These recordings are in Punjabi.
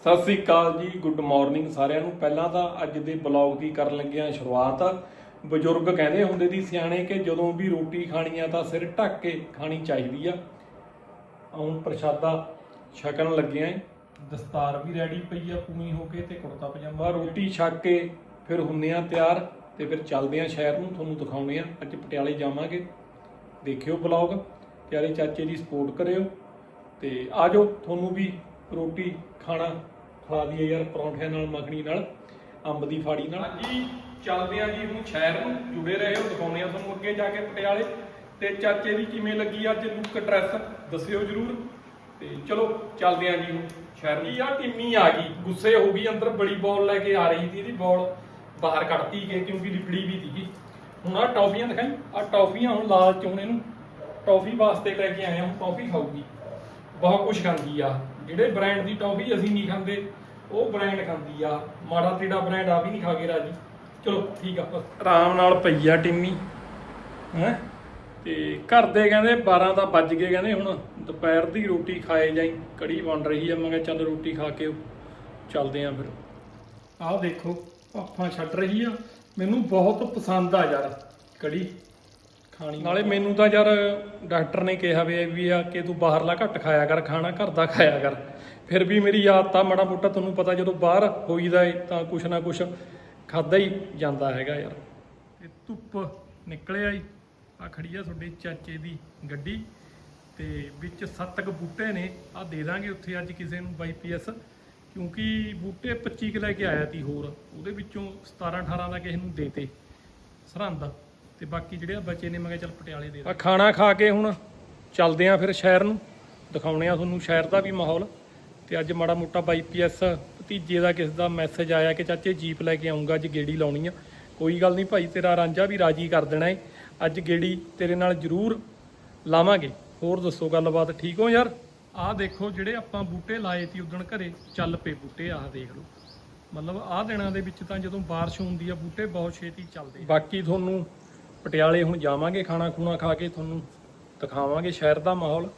ਸਤਿ ਸ੍ਰੀ ਅਕਾਲ ਜੀ, ਗੁੱਡ ਮਾਰਨਿੰਗ ਸਾਰਿਆਂ ਨੂੰ। ਪਹਿਲਾਂ ਤਾਂ ਅੱਜ ਦੇ ਬਲੌਗ ਦੀ ਕਰਨ ਲੱਗੇ ਸ਼ੁਰੂਆਤ। ਬਜ਼ੁਰਗ ਕਹਿੰਦੇ ਹੁੰਦੇ ਦੀ ਸਿਆਣੇ ਕਿ ਜਦੋਂ ਵੀ ਰੋਟੀ ਖਾਣੀ ਆ ਤਾਂ ਸਿਰ ਢੱਕ ਕੇ ਖਾਣੀ ਚਾਹੀਦੀ ਆ। ਹੁਣ ਪ੍ਰਸ਼ਾਦਾ ਛਕਣ ਲੱਗੇ ਆਂ ਦਸਤਾਰ ਵੀ ਰੈਡੀ ਪਈ ਆ ਪੂਣੀ ਹੋ ਕੇ ਤੇ ਕੁੜਤਾ ਪਜਾਮਾ ਰੋਟੀ ਛਕ ਕੇ ਫਿਰ ਹੁੰਨੇ ਆ ਤਿਆਰ ਤੇ ਫਿਰ ਚੱਲਦੇ ਆ ਸ਼ਹਿਰ ਨੂੰ। ਤੁਹਾਨੂੰ ਦਿਖਾਉਣੇ ਆ ਅੱਜ ਪਟਿਆਲੇ ਜਾਵਾਂਗੇ। ਦੇਖਿਓ ਬਲੌਗ। ਪਿਆਰੇ ਚਾਚੇ ਦੀ ਸਪੋਰਟ ਕਰਿਓ ਤੇ ਆਜੋ ਤੁਹਾਨੂੰ ਵੀ ਰੋਟੀ ਖਾਣਾ ਖਾ ਦਈਏ ਯਾਰ ਪਰੌਂਠਿਆਂ ਨਾਲ, ਮੱਖਣੀ ਨਾਲ, ਅੰਬ ਦੀ ਫਾੜੀ ਨਾਲ। ਹਾਂਜੀ, ਚੱਲਦੇ ਆ ਜੀ ਹੁਣ ਸ਼ਹਿਰ ਨੂੰ। ਜੁੜੇ ਰਹੇ ਹੋ ਦਿਖਾਉਂਦੇ ਆ ਤੁਹਾਨੂੰ ਅੱਗੇ ਜਾ ਕੇ ਪਟਿਆਲੇ। ਤੇ ਚਾਚੇ ਦੀ ਕਿਵੇਂ ਲੱਗੀ ਅੱਜ ਲੁੱਕ ਡਰੈਸ ਦੱਸਿਓ ਜਰੂਰ। ਤੇ ਚਲੋ, ਚੱਲਦੇ ਆ ਜੀ ਹੁਣ ਸ਼ਹਿਰ ਨੂੰ। ਆ ਟਿੰਮੀ ਆ ਗਈ। ਗੁੱਸੇ ਹੋ ਗਈ, ਅੰਦਰ ਬੜੀ ਬਾਲ ਲੈ ਕੇ ਆ ਰਹੀ ਸੀ ਇਹਦੀ ਬਾਲ ਬਾਹਰ ਕੱਢਤੀ ਗਈ ਕਿਉਂਕਿ ਲਿਪੜੀ ਵੀ ਸੀਗੀ। ਹੁਣ ਆ ਟੌਫੀਆਂ ਦਿਖਾਈ। ਆ ਟੌਫੀਆਂ ਹੁਣ ਲਾਲ ਚੋਣੇ ਨੂੰ। ਟੌਫੀ ਵਾਸਤੇ ਲੈ ਕੇ ਆਏ ਹਾਂ ਟੌਫੀ ਖਾਊਗੀ। ਬਹੁਤ ਕੁਝ ਖਾਂਦੀ ਆ। ਜਿਹੜੇ ਬ੍ਰਾਂਡ ਦੀ ਟੌਫੀ ਅਸੀਂ ਨਹੀਂ ਖਾਂਦੇ, ਉਹ ਬ੍ਰਾਂਡ ਖਾਂਦੀ ਆ। ਮਾੜਾ ਤੇੜਾ ਬ੍ਰਾਂਡ ਆ ਵੀ ਨਹੀਂ ਖਾ ਕੇ ਰਾਜੀ। ਚਲੋ, ਠੀਕ ਆ, ਬਸ। ਆਰਾਮ ਨਾਲ ਪਈ ਟਿੰਮੀ। ਹੈ? ਤੇ ਘਰ ਦੇ ਕਹਿੰਦੇ 12 ਤਾਂ ਵੱਜ ਗਏ, ਕਹਿੰਦੇ ਹੁਣ ਦੁਪਹਿਰ ਦੀ ਰੋਟੀ ਖਾਏ ਜਾਈ। ਕੜੀ ਬਣ ਰਹੀ ਆ, ਮੈਂ ਕਿਹਾ ਚੱਲ ਰੋਟੀ ਖਾ ਕੇ ਚੱਲਦੇ ਆ ਫਿਰ। ਆਹ ਦੇਖੋ ਪਾਪਾ ਛੱਡ ਰਹੀ ਆ। ਮੈਨੂੰ ਬਹੁਤ ਪਸੰਦ ਆ ਯਾਰ ਕੜੀ। ਖਾਣੀ ਨਾਲੇ ਮੈਨੂੰ ਤਾਂ ਯਾਰ ਡਾਕਟਰ ਨੇ ਕਿਹਾ ਵੀ ਵੀ ਆ ਕਿ ਤੂੰ ਬਾਹਰਲਾ ਘੱਟ ਖਾਇਆ ਕਰ ਖਾਣਾ ਘਰ ਦਾ ਖਾਇਆ ਕਰ। ਫਿਰ ਵੀ ਮੇਰੀ ਆਦਤ ਆ ਮਾੜਾ ਮੋਟਾ ਤੁਹਾਨੂੰ ਪਤਾ ਜਦੋਂ ਬਾਹਰ ਹੋਈਦਾ ਏ ਤਾਂ ਕੁਛ ਨਾ ਕੁਛ ਖਾਦਾ ਹੀ ਜਾਂਦਾ ਹੈਗਾ ਯਾਰ। ਇਹ ਧੁੱਪ ਨਿਕਲਿਆ ਈ। ਆ ਖੜੀ ਆ ਤੁਹਾਡੇ ਚਾਚੇ ਦੀ ਗੱਡੀ ਤੇ ਵਿੱਚ ਸੱਤ ਕੁ ਬੂਟੇ ਨੇ। ਆ ਦੇ ਦਾਂਗੇ ਉੱਥੇ ਅੱਜ ਕਿਸੇ ਨੂੰ ਬਾਈ ਪੀਐਸ ਕਿਉਂਕਿ ਬੂਟੇ 25 ਕੁ ਲੈ ਕੇ ਆਇਆ ਤੀ ਹੋਰ। ਉਹਦੇ ਵਿੱਚੋਂ 17 18 ਦਾ ਕਿਸੇ ਨੂੰ ਦੇਤੇ ਸਰਹੰਦ। ਤੇ ਬਾਕੀ ਜਿਹੜੇ ਬਚੇ ਨੇ ਮੈਂ ਕਿਹਾ ਚੱਲ ਪਟਿਆਲੇ ਦੇ ਆ ਖਾਣਾ ਖਾ ਕੇ ਹੁਣ ਚੱਲਦੇ ਆ ਫਿਰ ਸ਼ਹਿਰ ਨੂੰ। ਦਿਖਾਉਣੇ ਆ ਤੁਹਾਨੂੰ ਸ਼ਹਿਰ ਦਾ ਵੀ ਮਾਹੌਲ। ਤੇ ਅੱਜ ਮਾੜਾ ਮੋਟਾ ਬਾਈ ਪੀਐਸ ਭਤੀਜੇ ਦਾ ਕਿਸ ਦਾ ਮੈਸੇਜ ਆਇਆ ਕਿ ਚਾਚੇ ਜੀਪ ਲੈ ਕੇ ਆਉਂਗਾ ਅੱਜ ਗੇੜੀ ਲਾਉਣੀ ਆ। ਕੋਈ ਗੱਲ ਨਹੀਂ ਭਾਈ ਤੇਰਾ ਰਾਂਝਾ ਵੀ ਰਾਜੀ ਕਰ ਦੇਣਾ ਏ। ਅੱਜ ਗੇੜੀ ਤੇਰੇ ਨਾਲ ਜ਼ਰੂਰ ਲਾਵਾਂਗੇ। ਹੋਰ ਦੱਸੋ ਗੱਲਬਾਤ ਠੀਕ ਹੋ ਯਾਰ? ਆਹ ਦੇਖੋ ਜਿਹੜੇ ਆਪਾਂ ਬੂਟੇ ਲਾਏ ਸੀ ਉਦਣ ਘਰੇ ਚੱਲ ਪਏ ਬੂਟੇ ਆਹ ਦੇਖ ਲਓ। ਮਤਲਬ ਆਹ ਦਿਨਾਂ ਦੇ ਵਿੱਚ ਤਾਂ ਜਦੋਂ ਬਾਰਿਸ਼ ਹੁੰਦੀ ਆ ਬੂਟੇ ਬਹੁਤ ਛੇਤੀ ਚੱਲਦੇ ਬਾਕੀ ਤੁਹਾਨੂੰ ਪਟਿਆਲੇ ਹੁਣ ਜਾਵਾਂਗੇ ਖਾਣਾ ਖੂਣਾ ਖਾ ਕੇ ਤੁਹਾਨੂੰ ਦਿਖਾਵਾਂਗੇ ਸ਼ਹਿਰ ਦਾ ਮਾਹੌਲ,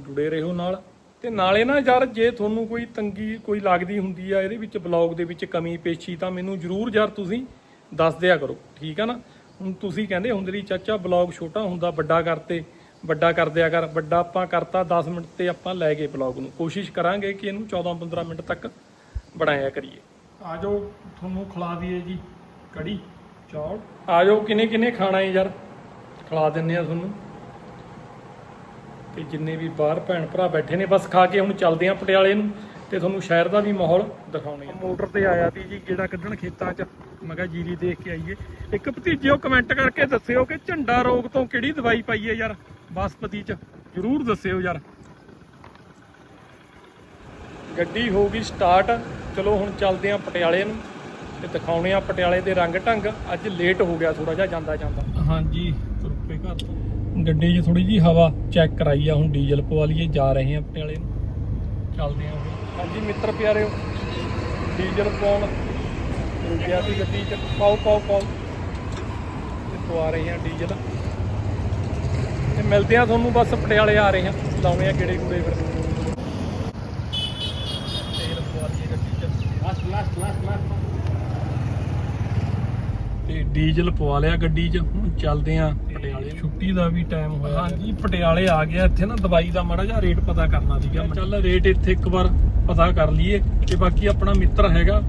ਜੁੜੇ ਰਹੋ ਨਾਲ। ਤੇ ਨਾਲੇ ਨਾ ਯਾਰ ਜੇ ਤੁਹਾਨੂੰ ਕੋਈ ਤੰਗੀ ਕੋਈ ਲੱਗਦੀ ਹੁੰਦੀ ਆ, ਇਹਦੇ ਵਿੱਚ ਬਲੌਗ ਦੇ ਵਿੱਚ ਕਮੀ ਪੇਸ਼ੀ ਤਾਂ ਮੈਨੂੰ ਜਰੂਰ ਯਾਰ ਤੁਸੀਂ ਦੱਸ ਦਿਆ ਕਰੋ, ਠੀਕ ਆ ਨਾ? ਹੁਣ ਤੁਸੀਂ ਕਹਿੰਦੇ ਹੁੰਦੇ ਲਈ ਚਾਚਾ ਬਲੌਗ ਛੋਟਾ ਹੁੰਦਾ, ਵੱਡਾ ਕਰਤੇ, ਵੱਡਾ ਕਰ ਦਿਆ ਕਰ, ਵੱਡਾ ਆਪਾਂ ਕਰਤਾ 10 ਮਿੰਟ ਤੇ ਆਪਾਂ ਲੈ ਗਏ ਬਲੌਗ ਨੂੰ। ਕੋਸ਼ਿਸ਼ ਕਰਾਂਗੇ ਕਿ ਇਹਨੂੰ 14-15 ਮਿੰਟ ਤੱਕ ਬਣਾਇਆ ਕਰੀਏ। ਆ ਜਾਓ, ਤੁਹਾਨੂੰ ਖਿਲਾ ਦਈਏ ਜੀ, ਕੜੀ। ਚੌਲ ਆ ਜਾਓ ਕਿਨੇ ਕਿਨੇ ਖਾਣਾ ਹੈ ਯਾਰ? ਖਿਲਾ ਦਿੰਨੇ ਆ ਤੁਹਾਨੂੰ। ਤੇ ਜਿੰਨੇ ਵੀ ਬਾਹਰ ਭੈਣ ਭਰਾ ਬੈਠੇ ਨੇ ਬਸ ਖਾ ਕੇ ਹੁਣ ਚੱਲਦੇ ਆ ਪਟਿਆਲੇ ਨੂੰ ਤੇ ਤੁਹਾਨੂੰ ਸ਼ਹਿਰ ਦਾ ਵੀ ਮਾਹੌਲ ਦਿਖਾਉਣੇ ਆ। ਮੋਟਰ ਤੇ ਆਇਆ ਸੀ ਜੀ ਜਿਹੜਾ ਕੱਢਣ ਖੇਤਾਂ 'ਚ। ਮੈਂ ਕਿਹਾ ਜੀਰੀ ਦੇਖ ਕੇ ਆਈਏ। ਇੱਕ ਭਤੀਜਿਓ ਕਮੈਂਟ ਕਰਕੇ ਦੱਸਿਓ ਕਿ ਝੰਡਾ ਰੋਗ ਤੋਂ ਕਿਹੜੀ ਦਵਾਈ ਪਾਈਏ ਯਾਰ? ਬਾਸਪਤੀ 'ਚ। ਜਰੂਰ ਦੱਸਿਓ ਯਾਰ। ਗੱਡੀ ਹੋ ਗਈ ਸਟਾਰਟ ਚਲੋ ਹੁਣ ਚੱਲਦੇ ਆ ਪਟਿਆਲੇ ਨੂੰ। ਤੇ ਦਿਖਾਉਣੇ ਆ ਪਟਿਆਲੇ ਦੇ ਰੰਗ ਢੰਗ। ਅੱਜ ਲੇਟ ਹੋ ਗਿਆ ਥੋੜਾ ਜਿਹਾ ਜਾਂਦਾ ਜਾਂਦਾ। ਹਾਂਜੀ ਤੁਰ ਪਏ ਘਰ ਤੋਂ। ਗੱਡੀ 'ਚ ਥੋੜੀ ਜੀ ਹਵਾ ਚੈੱਕ ਕਰਾਈ ਆ ਹੁਣ ਡੀਜ਼ਲ ਪਵਾ ਲਈਏ ਜਾ ਰਹੇ ਆ ਪਟਿਆਲੇ ਨੂੰ। ਚੱਲਦੇ ਆ। ਹਾਂਜੀ ਮਿੱਤਰ ਪਿਆਰਿਓ ਡੀਜ਼ਲ ਪਾਉਣ। ਰੁਕਿਆ ਸੀ ਗੱਡੀ 'ਚ। ਪਾਓ ਪਾਓ ਪਾਓ। ਤੇ ਪਵਾ ਰਹੇ ਆ ਡੀਜ਼ਲ ਤੇ ਮਿਲਦੇ ਆ ਤੁਹਾਨੂੰ ਬਸ ਪਟਿਆਲੇ ਆ ਰਹੇ ਆ। ਲਾਉਣੇ ਆ ਕਿਹੜੇ ਕੁੜੇ ਫਿਰ। ਤੇਲ ਪਵਾ ਲਈਏ ਗੱਡੀ 'ਚ। ਤੇ ਡੀਜ਼ਲ ਪਵਾ ਲਿਆ ਗੱਡੀ 'ਚ। ਹੁਣ ਚੱਲਦੇ ਆ ਪਟਿਆਲੇ ਛੁੱਟੀ ਦਾ ਵੀ ਟਾਈਮ ਹੋਇਆ ਹਾਂਜੀ ਪਟਿਆਲੇ ਆ ਗਿਆ। ਇੱਥੇ ਨਾ ਦਵਾਈ ਦਾ ਮਾੜਾ ਜਿਹਾ ਰੇਟ ਪਤਾ ਕਰਨਾ ਸੀਗਾ। ਚੱਲ ਰੇਟ ਇੱਥੇ ਇੱਕ ਵਾਰ ਪਤਾ ਕਰ ਲਈਏ। ਤੇ ਬਾਕੀ ਆਪਣਾ ਮਿੱਤਰ ਹੈਗਾ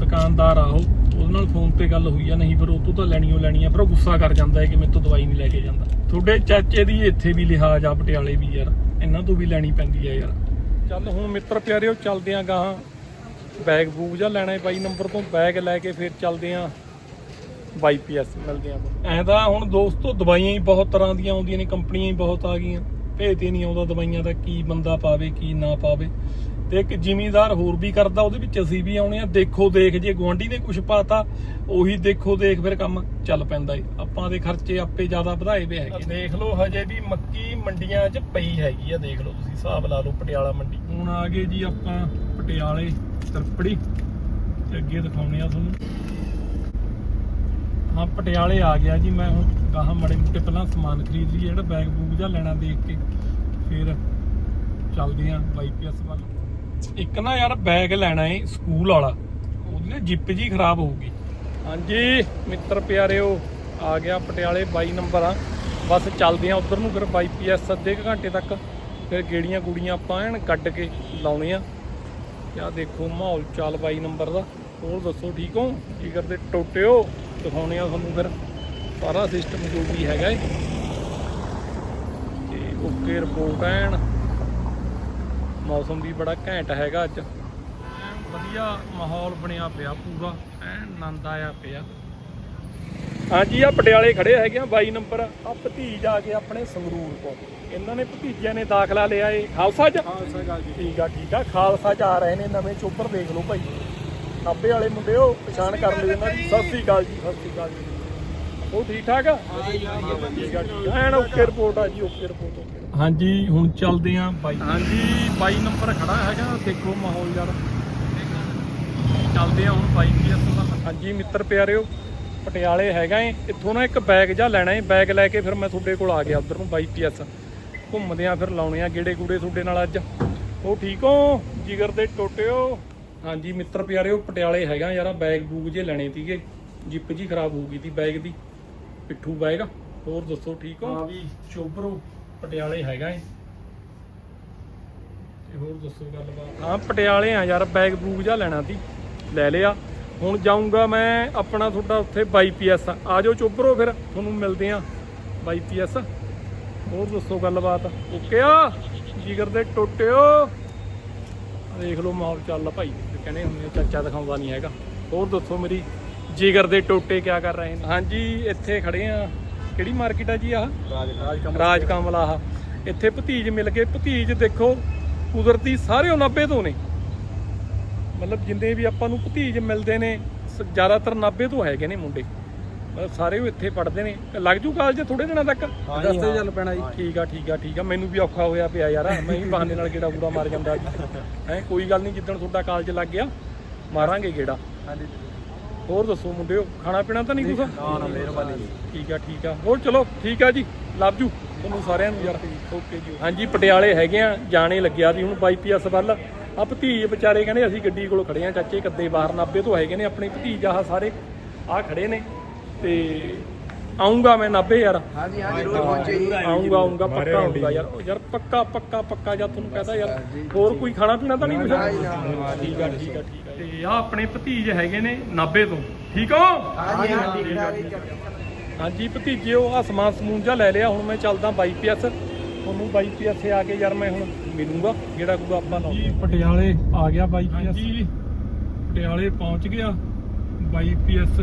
ਦੁਕਾਨਦਾਰ ਆ ਉਹ। ਉਹਦੇ ਨਾਲ ਫੋਨ ਤੇ ਗੱਲ ਹੋਈ ਆ ਨਹੀਂ ਫਿਰ ਉਹ ਤੋਂ ਤਾਂ ਲੈਣੀ ਓ ਲੈਣੀ ਆ। ਪਰ ਉਹ ਗੁੱਸਾ ਕਰ ਜਾਂਦਾ ਹੈ ਕਿ ਮੇਰੇ ਤੋਂ ਦਵਾਈ ਨਹੀਂ ਲੈ ਕੇ ਜਾਂਦਾ। ਤੁਹਾਡੇ ਚਾਚੇ ਦੀ ਇੱਥੇ ਵੀ ਲਿਹਾਜ਼ ਆ ਪਟਿਆਲੇ ਵੀ ਯਾਰ। ਇਹਨਾਂ ਤੋਂ ਵੀ ਲੈਣੀ ਪੈਂਦੀ ਆ ਯਾਰ। ਚੱਲ ਹੁਣ ਮਿੱਤਰ ਪਿਆਰਿਓ ਚੱਲਦੇ ਆ ਗਾਹਾਂ। ਬੈਗ ਬੂਗ ਜਾਂ ਲੈਣਾ ਹੈ ਬਾਈ ਨੰਬਰ ਤੋਂ ਬੈਗ ਲੈ ਕੇ ਫਿਰ ਚੱਲਦੇ ਆ। ਬਾਈ ਪੀਐਸ ਮਿਲਦੇ ਆ ਐਂ ਤਾਂ ਹੁਣ ਦੋਸਤੋ ਦਵਾਈਆਂ ਹੀ ਬਹੁਤ ਤਰ੍ਹਾਂ ਦੀਆਂ ਆਉਂਦੀਆਂ ਨੇ ਕੰਪਨੀਆਂ ਹੀ ਬਹੁਤ ਆ ਗਈਆਂ। ਭੇਤ ਹੀ ਨਹੀਂ ਆਉਂਦਾ ਦਵਾਈਆਂ ਦਾ ਕੀ ਬੰਦਾ ਪਾਵੇ ਕੀ ਨਾ ਪਾਵੇ। ਤੇ ਇੱਕ ਜ਼ਿਮੀਂਦਾਰ ਹੋਰ ਵੀ ਕਰਦਾ ਉਹਦੇ ਵਿੱਚ ਅਸੀਂ ਵੀ ਆਉਣੇ ਆ। ਦੇਖੋ ਦੇਖ ਜੇ ਗਵਾਂਢੀ ਨੇ ਕੁਝ ਪਾਤਾ ਉਹੀ ਦੇਖੋ ਦੇਖ ਫਿਰ ਕੰਮ ਚੱਲ ਪੈਂਦਾ ਏ। ਆਪਾਂ ਦੇ ਖਰਚੇ ਆਪੇ ਜ਼ਿਆਦਾ ਵਧਾਏ ਵੇ ਹੈਗੇ ਦੇਖ ਲਓ ਹਜੇ ਵੀ ਮੱਕੀ ਮੰਡੀਆਂ 'ਚ ਪਈ ਹੈਗੀ ਆ ਦੇਖ ਲਓ ਤੁਸੀਂ ਹਿਸਾਬ ਲਾ ਲਓ ਪਟਿਆਲਾ ਮੰਡੀ। ਹੁਣ ਆ ਗਏ ਜੀ ਆਪਾਂ ਪਟਿਆਲੇ ਤਰਪੜੀ। ਤੇ ਅੱਗੇ ਦਿਖਾਉਣੇ ਆ ਤੁਹਾਨੂੰ। ਹਾਂ, ਪਟਿਆਲੇ ਆ ਗਿਆ ਜੀ, ਮੈਂ ਹੁਣ ਗਾਹਾਂ ਮੜੇ ਮੁੱਟੇ ਪਹਿਲਾਂ ਸਮਾਨ ਖਰੀਦ ਲਈ ਜਿਹੜਾ ਬੈਗ ਬੂਗ ਜਾਂ ਲੈਣਾ ਦੇਖ ਕੇ, ਫਿਰ ਚੱਲਦੇ ਆਂ ਵਾਈਪੀਐਸ ਵੱਲ। ਇੱਕ ਨਾ ਯਾਰ ਬੈਗ ਲੈਣਾ ਏ ਸਕੂਲ ਵਾਲਾ, ਉਹਦੀ ਨਾ ਜਿੱਪ ਜੀ ਖਰਾਬ ਹੋਊਗੀ। ਹਾਂਜੀ, ਮਿੱਤਰ ਪਿਆਰਿਓ, ਆ ਗਿਆ ਪਟਿਆਲੇ 22 ਨੰਬਰ ਆ। ਬਸ ਚੱਲਦੇ ਆ ਉਧਰ ਨੂੰ, ਫਿਰ ਬਾਈ ਪੀਐਸ ਅੱਧੇ ਕੁ ਘੰਟੇ ਤੱਕ, ਫਿਰ ਗੇੜੀਆਂ ਗੁੜੀਆਂ ਆਪਾਂ ਐਨ ਕੱਢ ਕੇ ਲਾਉਣੇ ਆ। ਤੇ ਦੇਖੋ ਮਾਹੌਲ ਚਾਲ 22 ਨੰਬਰ ਦਾ। ਹੋਰ ਦੱਸੋ ਠੀਕ ਹੋ? ਕੀ ਕਰਦੇ? ਟੋਟਿਓ? ਦਿਖਾਉਣੇ ਆ ਤੁਹਾਨੂੰ ਫਿਰ। ਸਾਰਾ ਸਿਸਟਮ ਜੋ ਵੀ ਹੈਗਾ ਏ। ਤੇ ਓਕੇ ਰਿਪੋਰਟ ਐਨ। ਮੌਸਮ ਵੀ ਬੜਾ ਘੈਂਟ ਹੈਗਾ ਅੱਜ। ਵਧੀਆ ਮਾਹੌਲ ਬਣਿਆ ਪਿਆ ਪੂਰਾ। ਐਨ ਆਨੰਦ ਆਇਆ ਪਿਆ। ਹਾਂਜੀ ਆ ਪਟਿਆਲੇ ਖੜੇ ਹੈਗੇ ਆ 22 ਨੰਬਰ। ਆ ਭਤੀਜ ਆ ਕੇ ਆਪਣੇ ਸੰਗਰੂਰ ਤੋਂ। ਇਹਨਾਂ ਨੇ ਭਤੀਜਿਆਂ ਨੇ ਦਾਖਲਾ ਲਿਆ ਏ। ਖਾਲਸਾ ਚ? ਖਾਲਸਾ ਜੀ ਠੀਕ ਆ ਠੀਕ ਆ। ਖਾਲਸਾ ਚ ਆ ਰਹੇ ਨੇ। ਨਵੇਂ ਚੋਪਰ ਦੇਖ ਲਓ ਭਾਈ। ਨਾਭੇ ਵਾਲੇ ਮੁੰਡੇ ਉਹ ਪਛਾਣ ਕਰ ਲਿਓ ਇਹਨਾਂ ਦੀ। ਸਤਿ ਸ੍ਰੀ ਅਕਾਲ ਜੀ ਸਤਿ ਸ੍ਰੀ ਅਕਾਲ ਜੀ। ਉਹ ਠੀਕ ਠਾਕ ਆ? ਠੀਕ ਆ ਠੀਕ ਆ ਐਨ ਓਕੇ ਰਿਪੋਰਟ ਆ ਜੀ ਓਕੇ ਰਿਪੋਰਟ ਹਾਂਜੀ ਹੁਣ ਚੱਲਦੇ ਆਂ ਬਾਈ। ਹਾਂਜੀ 22 ਨੰਬਰ ਖੜਾ ਹੈਗਾ ਦੇਖੋ ਮਾਹੌਲ ਯਾਰ। ਚੱਲਦੇ ਆ ਹੁਣ ਬਾਈ ਕੀ ਦਾ ਹਾਂਜੀ ਮਿੱਤਰ ਪਿਆਰਿਓ ਪਟਿਆਲੇ ਹੈਗਾ ਏ। ਇੱਥੋਂ ਨਾ ਇੱਕ ਬੈਗ ਜਾਂ ਲੈਣਾ ਏ ਬੈਗ ਲੈ ਕੇ ਫਿਰ ਮੈਂ ਤੁਹਾਡੇ ਕੋਲ ਆ ਗਿਆ ਉਧਰ ਨੂੰ ਬਾਈ ਪੀਐਸ ਘੁੰਮਦੇ ਆ ਫਿਰ ਲਾਉਣੇ ਆ ਗੇੜੇ ਗੂੜੇ ਤੁਹਾਡੇ ਨਾਲ ਅੱਜ। ਉਹ ਠੀਕ ਹੋ? ਜਿਗਰ ਦੇ ਟੋਟਿਓ ਹਾਂਜੀ ਮਿੱਤਰ ਪਿਆਰਿਓ ਪਟਿਆਲੇ ਹੈਗਾ ਯਾਰਾ ਬੈਗ ਬੂਗ ਜੇ ਲੈਣੇ ਸੀਗੇ। ਜਿੱਪ ਜੀ ਖਰਾਬ ਹੋ ਗਈ ਸੀ ਬੈਗ ਦੀ। ਪਿੱਠੂ ਬੈਗ ਹੋਰ ਦੱਸੋ ਠੀਕ ਹੋ? ਹਾਂ ਵੀ ਚੋਬਰੋ ਪਟਿਆਲੇ ਹੈਗਾ ਏ ਤੇ ਹੋਰ ਦੱਸੋ ਗੱਲਬਾਤ? ਹਾਂ ਪਟਿਆਲੇ ਆ ਯਾਰ ਬੈਗ ਬੂਗ ਜਾ ਲੈਣਾ ਸੀ। ਲੈ ਲਿਆ। ਹੁਣ ਜਾਊਂਗਾ ਮੈਂ ਆਪਣਾ ਤੁਹਾਡਾ ਉੱਥੇ 22ਪੀਐਸ ਆ ਜਾਓ ਚੋਬਰੋ ਫਿਰ ਤੁਹਾਨੂੰ ਮਿਲਦੇ ਆ 22ਪੀਐਸ ਹੋਰ ਦੱਸੋ ਗੱਲਬਾਤ? ਓਕੇ ਆ? ਜਿਗਰ ਦੇ ਟੋਟਿਓ? ਦੇਖ ਲਓ ਮਾਹੌਲ ਚੱਲ ਭਾਈ। ਕਹਿੰਦੇ ਹੁੰਦੇ ਚਾਚਾ ਦਿਖਾਉਂਦਾ ਨਹੀਂ ਹੈਗਾ। ਹੋਰ ਦੱਸੋ ਮੇਰੀ ਜਿਗਰ ਦੇ ਟੋਟੇ ਕਿਆ ਕਰ ਰਹੇ ਨੇ? ਹਾਂਜੀ ਇੱਥੇ ਖੜੇ ਆ। ਕਿਹੜੀ ਮਾਰਕੀਟ ਆ ਜੀ ਆਹ? ਰਾਜ ਕਮਲ ਆਹ। ਇੱਥੇ ਭਤੀਜ ਮਿਲ ਗਏ। ਭਤੀਜ ਦੇਖੋ ਕੁਦਰਤੀ ਸਾਰੇ ਉਹ 90 ਤੋਂ ਨੇ। ਮਤਲਬ ਜਿੰਨੇ ਵੀ ਆਪਾਂ ਨੂੰ ਭਤੀਜ ਮਿਲਦੇ ਨੇ ਜ਼ਿਆਦਾਤਰ 90 ਤੋਂ ਹੈਗੇ ਨੇ ਮੁੰਡੇ। ਸਾਰੇ ਉਹ ਇੱਥੇ ਪੜ੍ਹਦੇ ਨੇ। ਲੱਗ ਜੂ ਕਾਲਜ ਥੋੜੇ ਦਿਨਾਂ ਤੱਕ। ਰਸਤੇ ਚੱਲ ਪੈਣਾ ਜੀ। ਠੀਕ ਆ ਠੀਕ ਆ ਠੀਕ ਆ। ਮੈਨੂੰ ਵੀ ਔਖਾ ਹੋਇਆ ਪਿਆ ਯਾਰ। ਮੈਂ ਵੀ ਬਹਾਨੇ ਨਾਲ ਗੇੜਾ ਗੂੜਾ ਮਾਰ ਜਾਂਦਾ। ਹੈ ਕੋਈ ਗੱਲ ਨਹੀਂ ਜਿੱਦਣ ਤੁਹਾਡਾ ਕਾਲਜ ਲੱਗ ਗਿਆ ਮਾਰਾਂਗੇ ਗੇੜਾ। ਹਾਂਜੀ। ਹੋਰ ਦੱਸੋ ਮੁੰਡਿਓ ਖਾਣਾ ਪੀਣਾ ਤਾਂ ਨਹੀਂ ਕੁਛ? ਨਾ ਨਾ ਮਿਹਰਬਾਨੀ ਜੀ। ਠੀਕ ਆ ਠੀਕ ਆ। ਹੋਰ ਚਲੋ ਠੀਕ ਆ ਜੀ। ਲਵ ਜੂ। ਤੁਹਾਨੂੰ ਸਾਰਿਆਂ ਨੂੰ ਯਾਰ। ਓਕੇ ਜੀ ਹਾਂਜੀ ਪਟਿਆਲੇ ਹੈਗੇ ਆ। ਜਾਣੇ ਲੱਗਿਆ ਸੀ ਹੁਣ ਬਾਈਪੀਐਸ ਵੱਲ। ਆ ਭਤੀਜ ਵਿਚਾਰੇ ਕਹਿੰਦੇ ਅਸੀਂ ਗੱਡੀ ਕੋਲ ਖੜੇ ਆ। ਚਾਚੇ ਕੱਦੇ ਬਾਹਰ ਨਾਭੇ ਤੋਂ ਹੈਗੇ ਨੇ ਆਪਣੇ ਭਤੀਜ ਆਹ ਸਾਰੇ। ਆ ਖੜੇ ਨੇ। ਤੇ ਆਉਂਗਾ ਮੈਂ ਨਾਭੇ ਯਾਰ। ਹਾਂਜੀ ਹਾਂ ਜ਼ਰੂਰ ਪਹੁੰਚੇ ਜੀ। ਆਉਂਗਾ ਆਉਂਗਾ ਪੱਕਾ ਆਉਂਗਾ ਯਾਰ। ਉਹ ਯਾਰ ਪੱਕਾ ਪੱਕਾ ਪੱਕਾ ਜਾਂ ਤੁਹਾਨੂੰ ਕਹਦਾ ਯਾਰ। ਹੋਰ ਕੋਈ ਖਾਣਾ ਪੀਣਾ ਤਾਂ ਨਹੀਂ ਕੁਛ? ਠੀਕ ਆ ਠੀਕ ਆ ਠੀਕ ਆ। ਤੇ ਆ ਆਪਣੇ ਭਤੀਜ ਹੈਗੇ ਨੇ ਨਾਭੇ ਤੋਂ। ਠੀਕ ਹੋ? ਹਾਂਜੀ ਹਾਂਜੀ ਭਤੀਜਿਓ ਆ ਸਮਾਨ ਸਮੂਨ ਜਾ ਲੈ ਲਿਆ। ਹੁਣ ਮੈਂ ਚੱਲਦਾ ਬਾਈਪੀਐਸ। ਤੁਹਾਨੂੰ ਬਾਈਪੀਐਸ ਆ ਕੇ ਯਾਰ ਮੈਂ ਹੁਣ ਮਿਲੂੰਗਾ। ਜਿਹੜਾ ਕੋਈ ਆਪਾਂ ਲਾਉਂਦੇ ਜੀ ਪਟਿਆਲੇ ਆ ਗਿਆ ਬਾਈਪੀਐਸ। ਜੀ ਪਟਿਆਲੇ ਪਹੁੰਚ ਗਿਆ। ਬਾਈਪੀਐਸ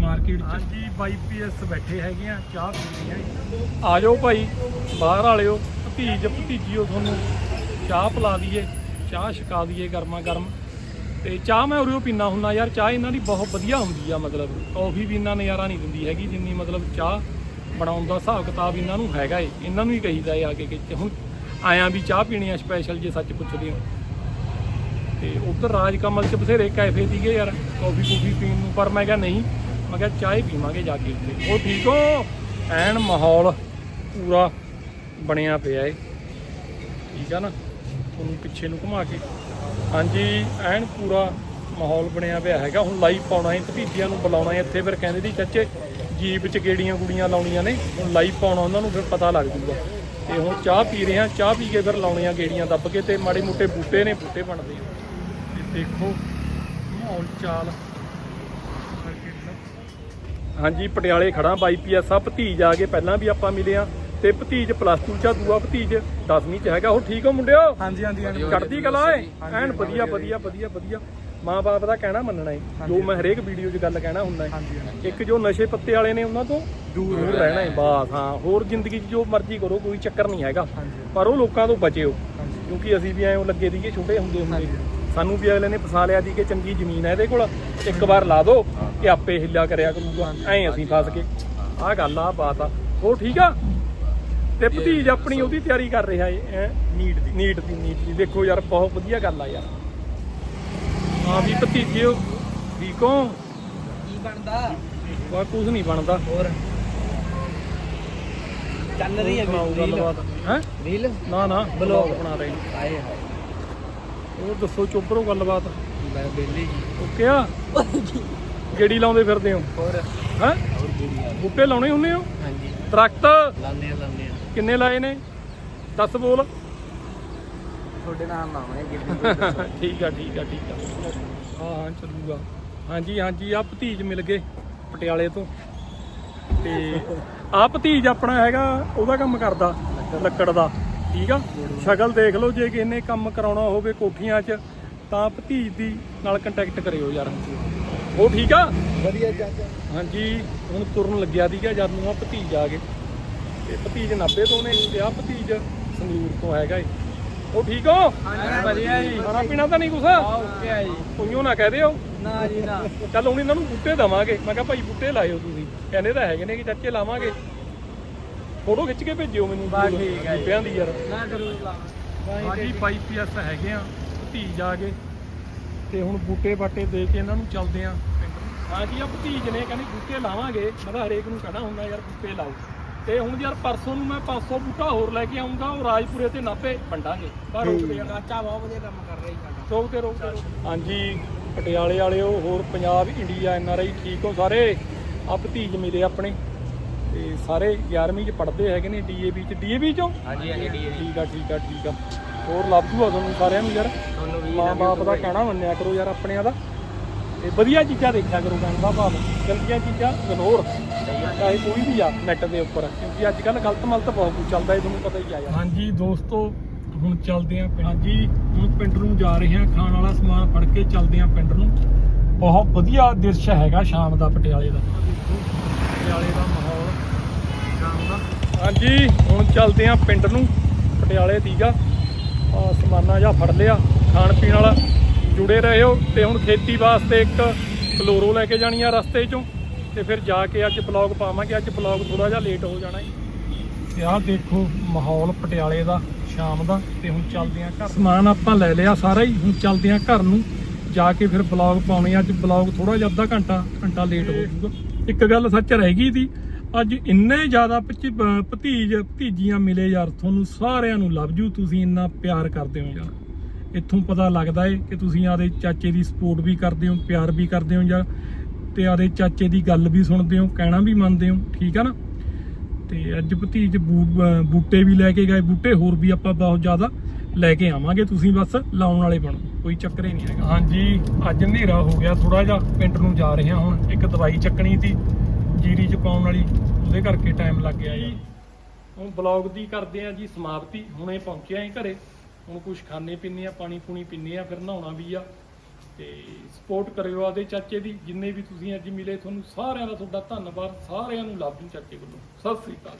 ਮਾਰਕੀਟ ਚ। ਹਾਂਜੀ ਬਾਈਪੀਐਸ ਬੈਠੇ ਹੈਗੇ ਆ ਚਾਹ ਪੀਣੀ ਹੈ ਆ ਜਾਓ ਭਾਈ ਬਾਹਰ ਵਾਲਿਓ ਭਤੀਜ ਭਤੀਜਿਓ ਤੁਹਾਨੂੰ ਚਾਹ ਪਿਲਾ ਦਈਏ ਚਾਹ ਛਕਾ ਦਈਏ ਗਰਮਾ ਗਰਮ ਤੇ ਚਾਹ ਮੈਂ ਉਰਿਓ ਪੀਣਾ ਹੁੰਦਾ ਯਾਰ ਚਾਹ ਇਹਨਾਂ ਦੀ ਬਹੁਤ ਵਧੀਆ ਹੁੰਦੀ ਆ ਮਤਲਬ ਕੌਫੀ ਵੀ ਇੰਨਾ ਨਜ਼ਾਰਾ ਨਹੀਂ ਦਿੰਦੀ ਹੈਗੀ ਜਿੰਨੀ ਮਤਲਬ ਚਾਹ ਬਣਾਉਣ ਦਾ ਹਿਸਾਬ ਕਿਤਾਬ ਇਹਨਾਂ ਨੂੰ ਹੈਗਾ ਏ। ਇਹਨਾਂ ਨੂੰ ਹੀ ਕਹੀਦਾ ਏ ਆ ਕੇ ਕਿ ਹੁਣ ਆਇਆ ਵੀ ਚਾਹ ਪੀਣੀ ਆ ਸਪੈਸ਼ਲ ਜੇ ਸੱਚ ਪੁੱਛਦੇ ਹੋ ਤੇ ਉਧਰ ਰਾਜ ਕਮਲ ਚ ਬਥੇਰੇ ਕੈਫੇ ਸੀਗੇ ਯਾਰ ਕੌਫੀ ਕੂਫੀ ਪੀਣ ਨੂੰ ਪਰ ਮੈਂ ਕਿਹਾ ਨਹੀਂ ਮੈਂ ਕਿਹਾ ਚਾਹ ਹੀ ਪੀਵਾਂਗੇ ਜਾ ਕੇ ਉੱਥੇ। ਉਹ ਠੀਕ ਹੋ, ਐਨ ਮਾਹੌਲ ਪੂਰਾ ਬਣਿਆ ਪਿਆ ਏ। ਠੀਕ ਆ ਨਾ? ਤੁਹਾਨੂੰ ਪਿੱਛੇ ਨੂੰ ਘੁਮਾ ਕੇ। ਹਾਂਜੀ, ਐਨ ਪੂਰਾ ਮਾਹੌਲ ਬਣਿਆ ਪਿਆ ਹੈਗਾ। ਹੁਣ ਲਾਈਵ ਪਾਉਣਾ ਹੈ ਭਤੀਜੀਆਂ ਨੂੰ ਬੁਲਾਉਣਾ ਹੈ ਇੱਥੇ ਫਿਰ ਕਹਿੰਦੇ ਦੀ ਚਾਚੇ ਜੀਪ 'ਚ ਗੇੜੀਆਂ ਗੁੜੀਆਂ ਲਾਉਣੀਆਂ ਨੇ? ਹੁਣ ਲਾਈਵ ਪਾਉਣਾ ਉਹਨਾਂ ਨੂੰ ਫਿਰ ਪਤਾ ਲੱਗ ਜੂਗਾ। ਤੇ ਹੁਣ ਚਾਹ ਪੀ ਰਹੇ ਹਾਂ, ਚਾਹ ਪੀ ਕੇ ਫਿਰ ਲਾਉਣੀਆਂ ਗੇੜੀਆਂ ਦੱਬ ਕੇ ਤੇ ਮਾੜੇ ਮੋਟੇ ਬੂਟੇ ਨੇ, ਬੂਟੇ ਬਣਦੇ ਆ। ਤੇ ਦੇਖੋ, ਮਾਹੌਲ ਚਾਲ ਹਾਂਜੀ ਪਟਿਆਲੇ ਖੜਾ ਬਾਈਪੀਐਸ ਆ ਭਤੀਜ ਆ ਗਏ ਪਹਿਲਾਂ ਵੀ ਆਪਾਂ ਮਿਲੇ ਆ ਤੇ ਭਤੀਜ ਪਲੱਸ 2 ਚ ਆ, ਦੂਆ ਭਤੀਜ 10ਵੀਂ ਚ ਹੈਗਾ। ਉਹ ਠੀਕ ਹੋ ਮੁੰਡਿਓ? ਹਾਂਜੀ ਹਾਂਜੀ ਚੜਦੀ ਕਲਾ ਏ। ਐਨ ਵਧੀਆ ਵਧੀਆ। ਵਧੀਆ ਵਧੀਆ ਮਾਂ-ਬਾਪ ਦਾ ਕਹਿਣਾ ਮੰਨਣਾ ਏ। ਜੋ ਮੈਂ ਹਰੇਕ ਵੀਡੀਓ 'ਚ ਗੱਲ ਕਹਿਣਾ ਹੁੰਦਾ ਏ। ਇੱਕ ਜੋ ਨਸ਼ੇ ਪੱਤੇ ਵਾਲੇ ਨੇ ਉਹਨਾਂ ਤੋਂ ਦੂਰ ਰਹਿਣਾ ਏ। ਬਾਸ ਹਾਂ। ਹੋਰ ਜ਼ਿੰਦਗੀ 'ਚ ਜੋ ਮਰਜ਼ੀ ਕਰੋ ਕੋਈ ਚੱਕਰ ਨਹੀਂ ਹੈਗਾ। ਪਰ ਉਹ ਲੋਕਾਂ ਤੋਂ ਬਚਿਓ। ਕਿਉਂਕਿ ਅਸੀਂ ਵੀ ਐਂ ਲੱਗੇ ਸੀਗੇ ਛੋਟੇ ਹੁੰਦੇ ਹੁੰਦੇ। ਸਾਨੂੰ ਵੀ ਅਗਲੇ ਨੇ ਫਸਾ ਲਿਆ ਸੀ ਕਿ ਚੰਗੀ ਜ਼ਮੀਨ ਹੈ ਇਹਦੇ ਕੋਲ ਇੱਕ ਵਾਰ ਲਾ ਦੋ ਕਿ ਆਪੇ ਹਿੱਲਿਆ ਕਰਿਆ ਕਰੂਗਾ। ਐਂ ਅਸੀਂ ਫਸ ਕੇ। ਆਹ ਗੱਲ ਆ ਬਾਤ ਆ। ਉਹ ਠੀਕ ਆ? ਤੇ ਭਤੀਜ ਆਪਣੀ ਉਹਦੀ ਤਿਆਰੀ ਕਰ ਰਿਹਾ ਏ ਨੀਟ ਦੀ। ਨੀਟ ਦੀ ਨੀਟ ਦੀ। ਦੇਖੋ ਯਾਰ ਬਹੁਤ ਵਧੀਆ ਗੱਲ ਆ ਯਾਰ। ਹਾਂ ਵੀ ਭਤੀਜੇ ਹੋ? ਕੀ ਬਣਦਾ? ਵਾ ਕੁਝ ਨਹੀਂ ਬਣਦਾ। ਹੋਰ? ਚੱਲ ਰਹੀ ਹੈ ਗੱਲਬਾਤ। ਹੈ? ਰੀਲ? ਨਾ ਨਾ ਬਲੌਗ। ਬਣਾ ਰਹੇ ਨੇ। ਆਏ ਹਾਏ। ਉਹ ਦੱਸੋ ਚੋਬਰੋ ਗੱਲਬਾਤ। ਮੈਂ ਬੇਲੀ ਓਕੇ ਆ ਗੇੜੀ ਲਾਉਂਦੇ ਫਿਰਦੇ ਹੋ? ਹੋਰ? ਹੈ? ਹੋਰ ਬੇਲੀ ਆ ਬੂਟੇ ਲਾਉਣੇ ਹੁੰਨੇ ਹੋ? ਹਾਂਜੀ। ਦਰਖਤ? ਲਾਉਂਦੇ ਆ ਲਾਉਂਦੇ ਆ। ਕਿੰਨੇ ਲਾਏ ਨੇ? ਦੱਸ ਬੋਲ। ਤੁਹਾਡੇ ਨਾਮ ਲਾਉਣੇ ਕਿੰਨੇ ਠੀਕ ਆ ਠੀਕ ਆ ਠੀਕ ਆ। ਹਾਂ ਹਾਂ ਚੱਲੂਗਾ। ਹਾਂਜੀ ਹਾਂਜੀ ਆ ਭਤੀਜ ਮਿਲ ਗਏ ਪਟਿਆਲੇ ਤੋਂ। ਤੇ ਆ ਭਤੀਜ ਆਪਣਾ ਹੈਗਾ ਉਹਦਾ ਕੰਮ ਕਰਦਾ ਲੱਕੜ ਦਾ। ਠੀਕ ਆ? ਸ਼ਕਲ ਦੇਖ ਲਓ ਜੇ ਕਿਸੇ ਨੇ ਕੰਮ ਕਰਾਉਣਾ ਹੋਵੇ ਕੋਠੀਆਂ 'ਚ ਤਾਂ ਭਤੀਜ ਦੀ ਨਾਲ ਕੰਟੈਕਟ ਕਰਿਓ ਯਾਰ। ਉਹ ਠੀਕ ਆ? ਵਧੀਆ ਚਾਚਾ ਹਾਂਜੀ ਹੁਣ ਤੁਰਨ ਲੱਗਿਆ ਸੀਗਾ ਜਦ ਨੂੰ ਆ ਭਤੀਜ ਆ ਗਏ। ਤੇ ਭਤੀਜ 90 ਤੋਂ ਨੇ ਤੇ ਆ ਭਤੀਜ ਸੰਗਰੂਰ ਤੋਂ ਹੈਗਾ ਏ। ਉਹ ਠੀਕ ਹੋ? ਹਾਂਜੀ ਵਧੀਆ ਜੀ। ਖਾਣਾ ਪੀਣਾ ਤਾਂ ਨਹੀਂ ਕੁਛ? ਓਕੇ ਆ ਜੀ। ਉਈਓ ਨਾ ਕਹਿ ਦਿਓ। ਨਾ ਜੀ ਨਾ। ਚੱਲ ਹੁਣ ਇਹਨਾਂ ਨੂੰ ਬੂਟੇ ਦਵਾਂਗੇ। ਮੈਂ ਕਿਹਾ ਭਾਈ ਬੂਟੇ ਲਾਇਓ ਤੁਸੀਂ। ਕਹਿੰਦੇ ਤਾਂ ਹੈਗੇ ਨੇ ਕਿ ਚਾਚੇ ਲਾਵਾਂਗੇ। ਫੋਟੋ ਖਿੱਚ ਕੇ ਭੇਜਿਓ ਮੈਨੂੰ ਬਸ ਠੀਕ ਆ ਜੀ। ਬੂਟਿਆਂ ਦੀ ਯਾਰ। ਨਾ ਜ਼ਰੂਰ ਲਾਵਾਂ ਹਾਂਜੀ ਬਾਈ ਪੀਐਸ ਹੈਗੇ ਆ ਭਤੀਜ ਆ ਗਏ। ਤੇ ਹੁਣ ਬੂਟੇ ਬਾਟੇ ਦੇ ਕੇ ਇਹਨਾਂ ਨੂੰ ਚੱਲਦੇ ਆ। ਹਾਂਜੀ ਆ ਭਤੀਜ ਨੇ ਕਹਿੰਦੇ ਬੂਟੇ ਲਾਵਾਂਗੇ। ਮੈਂ ਤਾਂ ਹਰੇਕ ਨੂੰ ਕਹਿਣਾ ਹੁੰਦਾ ਯਾਰ ਬੂਟੇ ਲਾਓ। ਤੇ ਹੁਣ ਯਾਰ ਪਰਸੋਂ ਨੂੰ ਮੈਂ 500 ਬੂਟਾ ਹੋਰ ਲੈ ਕੇ ਆਉਂਗਾ ਉਹ ਰਾਜਪੁਰੇ ਤੇ ਨਾਪੇ ਵੰਡਾਂਗੇ। ਬਾਹਰ ਰੋਕਦੇ ਆ ਚਾਚਾ ਬਹੁਤ ਵਧੀਆ ਕੰਮ ਕਰ ਰਿਹਾ ਜੀ ਸਾਡਾ। ਰੋਕਦੇ ਰੋਕਦੇ ਹਾਂਜੀ ਪਟਿਆਲੇ ਵਾਲਿਓ ਹੋਰ Punjab India N R I ਠੀਕ ਹੋ ਸਾਰੇ? ਆ ਭਤੀਜ ਮਿਲੇ ਆਪਣੇ। ਤੇ ਸਾਰੇ 11ਵੀਂ ਚ ਪੜ੍ਹਦੇ ਹੈਗੇ ਨੇ ਡੀਏਵੀ ਚ। ਡੀਏਵੀ ਚੋਂ? ਹਾਂਜੀ ਹਾਂਜੀ ਡੀ ਠੀਕ ਆ ਠੀਕ ਆ ਠੀਕ ਆ। ਹੋਰ ਲੱਭ ਜੂਆ ਤੁਹਾਨੂੰ ਸਾਰਿਆਂ ਨੂੰ ਯਾਰ। ਤੁਹਾਨੂੰ ਵੀ ਮਾਂ ਬਾਪ ਦਾ ਕਹਿਣਾ ਮੰਨਿਆ ਕਰੋ ਯਾਰ ਆਪਣਿਆਂ ਦਾ। ਤੇ ਵਧੀਆ ਚੀਜ਼ਾਂ ਦੇਖਿਆ ਕਰੋ ਕਹਿਣ ਦਾ ਭਾਵ। ਗੰਦੀਆਂ ਚੀਜ਼ਾਂ ਇਗਨੋਰ ਚਾਹੇ ਕੋਈ ਵੀ ਆ ਨੈਟ ਦੇ ਉੱਪਰ। ਕਿਉਂਕਿ ਅੱਜ ਕੱਲ ਗਲਤ ਮਲਤ ਬਹੁਤ ਕੁਝ ਚੱਲਦਾ ਇਹ ਤੁਹਾਨੂੰ ਪਤਾ ਹੀ ਆ ਯਾਰ। ਹਾਂਜੀ ਦੋਸਤੋ ਹੁਣ ਚੱਲਦੇ ਆਂ ਪਿੰਡ। ਹਾਂਜੀ। ਹੁਣ ਪਿੰਡ ਨੂੰ ਜਾ ਰਹੇ ਆਂ ਖਾਣ ਵਾਲਾ ਸਮਾਨ ਫੜ ਕੇ ਚੱਲਦੇ ਆਂ ਪਿੰਡ ਨੂੰ। ਬਹੁਤ ਵਧੀਆ ਦ੍ਰਿਸ਼ ਹੈਗਾ ਸ਼ਾਮ ਦਾ ਪਟਿਆਲੇ ਦਾ। ਪਟਿਆਲੇ ਦਾ ਮਾਹੌਲ ਸ਼ਾਮ ਦਾ ਹਾਂਜੀ, ਹੁਣ ਚੱਲਦੇ ਆਂ ਪਿੰਡ ਨੂੰ, ਪਟਿਆਲੇ ਦੀਗਾ ਆ। ਸਮਾਨਾ ਜਾਂ ਫੜ ਲਿਆ, ਖਾਣ ਪੀਣ ਵਾਲਾ। ਜੁੜੇ ਰਹੇ ਹੋ ਤੇ ਹੁਣ ਖੇਤੀ ਵਾਸਤੇ ਇੱਕ ਫਲੋਰੋ ਲੈ ਕੇ ਜਾਣੀ ਆ ਰਸਤੇ ਚੋਂ। ਤੇ ਫਿਰ ਜਾ ਕੇ ਅੱਜ ਬਲੌਗ ਪਾਵਾਂਗੇ, ਅੱਜ ਬਲੌਗ ਥੋੜਾ ਜਿਹਾ ਲੇਟ ਹੋ ਜਾਣਾ ਜੀ। ਤੇ ਆਹ ਦੇਖੋ ਮਾਹੌਲ ਪਟਿਆਲੇ ਦਾ, ਸ਼ਾਮ ਦਾ, ਤੇ ਹੁਣ ਚੱਲਦੇ ਆਂ ਘਰ। ਸਮਾਨ ਆਪਾਂ ਲੈ ਲਿਆ ਸਾਰਾ ਹੀ, ਹੁਣ ਚੱਲਦੇ ਆਂ ਘਰ ਨੂੰ। ਜਾ ਕੇ ਫਿਰ ਬਲੌਗ ਪਾਉਣੇ ਅੱਜ ਬਲੌਗ ਥੋੜਾ ਜਿਹਾ ਅੱਧਾ ਘੰਟਾ ਘੰਟਾ ਲੇਟ ਹੋ ਜਾਊਗਾ। ਇੱਕ ਗੱਲ ਸੱਚ ਰਹਿ ਗਈ ਸੀ ਅੱਜ ਇੰਨੇ ਜ਼ਿਆਦਾ ਭਤੀ- ਭਤੀਜ ਭਤੀਜੀਆਂ ਮਿਲੇ ਯਾਰ, ਤੁਹਾਨੂੰ ਸਾਰਿਆਂ ਨੂੰ ਲਵ ਜੂ ਤੁਸੀਂ ਇੰਨਾ ਪਿਆਰ ਕਰਦੇ ਹੋ ਯਾਰ। ਇੱਥੋਂ ਪਤਾ ਲੱਗਦਾ ਏ ਕਿ ਤੁਸੀਂ ਆਦੇ ਚਾਚੇ ਦੀ ਸਪੋਰਟ ਵੀ ਕਰਦੇ ਹੋ, ਪਿਆਰ ਵੀ ਕਰਦੇ ਹੋ ਯਾਰ, ਤੇ ਆਦੇ ਚਾਚੇ ਦੀ ਗੱਲ ਵੀ ਸੁਣਦੇ ਹੋ, ਕਹਿਣਾ ਵੀ ਮੰਨਦੇ ਹੋ, ਠੀਕ ਆ ਨਾ? ਤੇ ਅੱਜ ਭਤੀਜ ਬੂਟੇ ਵੀ ਲੈ ਕੇ ਗਏ, ਬੂਟੇ ਹੋਰ ਵੀ ਆਪਾਂ ਬਹੁਤ ਜ਼ਿਆਦਾ ਲੈ ਕੇ ਆਵਾਂਗੇ, ਤੁਸੀਂ ਬਸ ਲਾਉਣ ਵਾਲੇ ਬਣੋ, ਕੋਈ ਚੱਕਰ ਹੀ ਨਹੀਂ ਹੈਗਾ। ਹਾਂਜੀ, ਅੱਜ ਹਨੇਰਾ ਹੋ ਗਿਆ ਥੋੜਾ ਜਿਹਾ ਪਿੰਡ ਨੂੰ ਜਾ ਰਹੇ ਹਾਂ ਹੁਣ, ਇੱਕ ਦਵਾਈ ਚੱਕਣੀ ਸੀ। ਜੀਰੀ ਚ ਪਾਉਣ ਵਾਲੀ, ਉਹਦੇ ਕਰਕੇ ਟਾਈਮ ਲੱਗ ਗਿਆ ਜੀ। ਹੁਣ ਬਲੌਗ ਦੀ ਕਰਦੇ ਆ ਜੀ ਸਮਾਪਤੀ। ਹੁਣੇ ਪਹੁੰਚਿਆ ਹੀ ਘਰੇ। ਹੁਣ ਕੁਝ ਖਾਣੇ ਪੀਣੇ ਆ, ਪਾਣੀ ਪੂਣੀ ਪੀਣੇ ਆ, ਫਿਰ ਨਹਾਉਣਾ ਵੀ ਆ। ਤੇ ਸਪੋਰਟ ਕਰਿਓ ਆਦੇ ਚਾਚੇ ਦੀ। ਜਿੰਨੇ ਵੀ ਤੁਸੀਂ ਅੱਜ ਮਿਲੇ, ਤੁਹਾਨੂੰ ਸਾਰਿਆਂ ਦਾ ਤੁਹਾਡਾ ਧੰਨਵਾਦ। ਸਾਰਿਆਂ ਨੂੰ ਲਵ ਯੂ ਚਾਚੇ ਵੱਲੋਂ। ਸਤਿ ਸ੍ਰੀ ਅਕਾਲ।